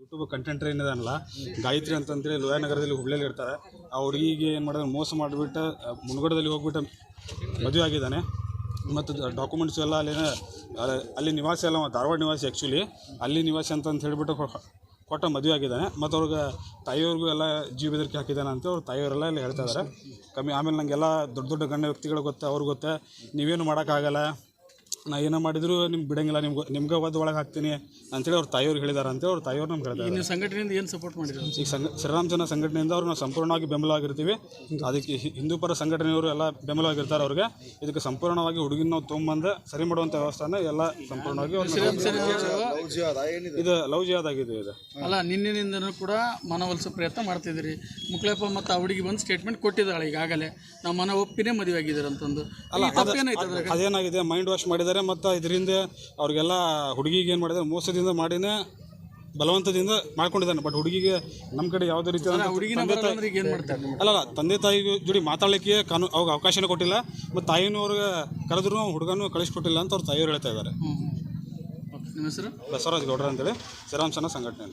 YouTube content ಏನಿದಾನಲ್ಲ Gayatri ಅಂತಂದ್ರೆ ಲೋಯಾನಗರದಲ್ಲಿ ಹುಬ್ಳಿಯಲ್ಲಿ ಇರ್ತಾರೆ. ಆ ಹುಡುಗಿಗೆ ಏನು ಮಾಡಿದ್ರೆ, ಮೋಸ ಮಾಡಿಬಿಟ್ಟು ಮುನ್ಗಡದಲ್ಲಿ ಹೋಗ್ಬಿಟ್ಟು ಮದುವೆ ಆಗಿದ್ದಾನೆ. ಮತ್ತು ಡಾಕ್ಯುಮೆಂಟ್ಸ್ ಎಲ್ಲ ಅಲ್ಲಿ ಅಲ್ಲಿ ನಿವಾಸಿ ಎಲ್ಲ ಧಾರವಾಡ ನಿವಾಸಿ ಆ್ಯಕ್ಚುಲಿ ಅಲ್ಲಿ ನಿವಾಸಿ ಅಂತ ಹೇಳಿಬಿಟ್ಟು ಕೊಟ್ಟ ಮದುವೆ ಆಗಿದ್ದಾನೆ. ಮತ್ತು ಅವ್ರಿಗೆ ತಾಯಿಯವ್ರಿಗೂ ಎಲ್ಲ ಜೀವ ಬೆದರಿಕೆ ಹಾಕಿದ್ದಾನೆ ಅಂತ ಅವ್ರ ತಾಯಿಯವರೆಲ್ಲ ಇಲ್ಲಿ ಹೇಳ್ತಾ ಇದ್ದಾರೆ ಕಮ್ಮಿ, ಆಮೇಲೆ ನನಗೆಲ್ಲ ದೊಡ್ಡ ದೊಡ್ಡ ಗಣ್ಯ ವ್ಯಕ್ತಿಗಳು ಗೊತ್ತೆ, ಅವ್ರಿಗೆ ಗೊತ್ತೆ, ನೀವೇನು ಮಾಡೋಕ್ಕಾಗಲ್ಲ. ನಾ ಏನೋ ಮಾಡಿದ್ರು ನಿಮ್ಗೆ ಬಿಡಂಗಿಲ್ಲ ನಿಮ್ಗೆ ನಿಮ್ಗೆ ಒದ್ದು ಒಳಗೆ ಹಾಕ್ತೀನಿ ಅಂತೇಳಿ ಅವ್ರು ತಾಯಿಯವ್ರು ಹೇಳಿದಾರೆ ಅಂತೇಳಿ ಅವ್ರ ತಾಯಿಯವ್ರು ನಮ್ಗೆ ನೀವು ಸಂಘಟನೆಯಿಂದ ಏನು ಸಪೋರ್ಟ್ ಮಾಡಿದ್ರು? ಈಗ ಸಂಘ ಶ್ರೀರಾಮ್ ಜನ ಸಂಘಟನೆಯಿಂದ ಅವ್ರು ನಾವು ಸಂಪೂರ್ಣವಾಗಿ ಬೆಂಬಲವಾಗಿರ್ತೀವಿ. ಅದಕ್ಕೆ ಹಿ- ಹಿಂದೂ ಪರ ಸಂಘಟನೆಯವರು ಎಲ್ಲ ಬೆಂಬಲವಾಗಿರ್ತಾರೆ ಅವ್ರಿಗೆ. ಇದಕ್ಕೆ ಸಂಪೂರ್ಣವಾಗಿ ಹುಡುಗಿನ ನಾವು ತೊಗೊಂಬಂದು ಸರಿ ಮಾಡುವಂಥ ವ್ಯವಸ್ಥೆನ ಎಲ್ಲ ಸಂಪೂರ್ಣವಾಗಿ ಅವ್ರನ್ನ ಇದು ಲವ್ ಜಿಯಾದ್ ಆಗಿದೆ ಇದು ಅಲ್ಲ ನಿನ್ನಿನಿಂದನೂ ಕೂಡ ಮನವೊಲಿಸೋ ಪ್ರಯತ್ನ ಮಾಡ್ತಿದ್ದೀರಿ. ಮುಕ್ಳಪ್ಪ ಮತ್ತು ಆ ಹುಡುಗಿ ಬಂದು ಸ್ಟೇಟ್ಮೆಂಟ್ ಕೊಟ್ಟಿದ್ದಾಳೆ ಈಗಾಗಲೇ. ನಾವು ಮನ ಒಪ್ಪಿನೇ ಮದುವೆ ಆಗಿದ್ದಾರೆ ಅಂತಂದು ಅಲ್ಲ ಅದ್ರಾಗ? ಅದೇನಾಗಿದೆ? ಮೈಂಡ್ ವಾಶ್ ಮಾಡಿದ್ದಾರೆ ಮತ್ತು ಇದರಿಂದ ಅವ್ರಿಗೆಲ್ಲ ಹುಡುಗಿಗೆ ಏನು ಮಾಡಿದ್ದಾರೆ ಮೋಸದಿಂದ ಮಾಡಿನೇ ಬಲವಂತದಿಂದ ಮಾಡ್ಕೊಂಡಿದ್ದಾನೆ. ಬಟ್ ಹುಡುಗಿಗೆ ನಮ್ಮ ಕಡೆ ಯಾವುದೇ ರೀತಿ ಅಲ್ಲ ತಂದೆ ತಾಯಿ ಜೋಡಿ ಮಾತಾಡಲಿಕ್ಕೆ ಕಾನೂನು ಅವಾಗ ಅವಕಾಶನೇ ಕೊಟ್ಟಿಲ್ಲ. ಮತ್ತು ತಾಯಿನೂ ಅವ್ರಿಗೆ ಕರೆದ್ರು ಹುಡುಗನೂ ಕಳಿಸ್ಕೊಟ್ಟಿಲ್ಲ ಅಂತ ಅವ್ರ ತಾಯಿಯವ್ರು ಹೇಳ್ತಾ ಇದ್ದಾರೆ. ಬಸವರಾಜ್ ಗೌಡ್ರ ಅಂತೇಳಿ ಶ್ರೀರಾಮ್ ಸಂಘಟನೆ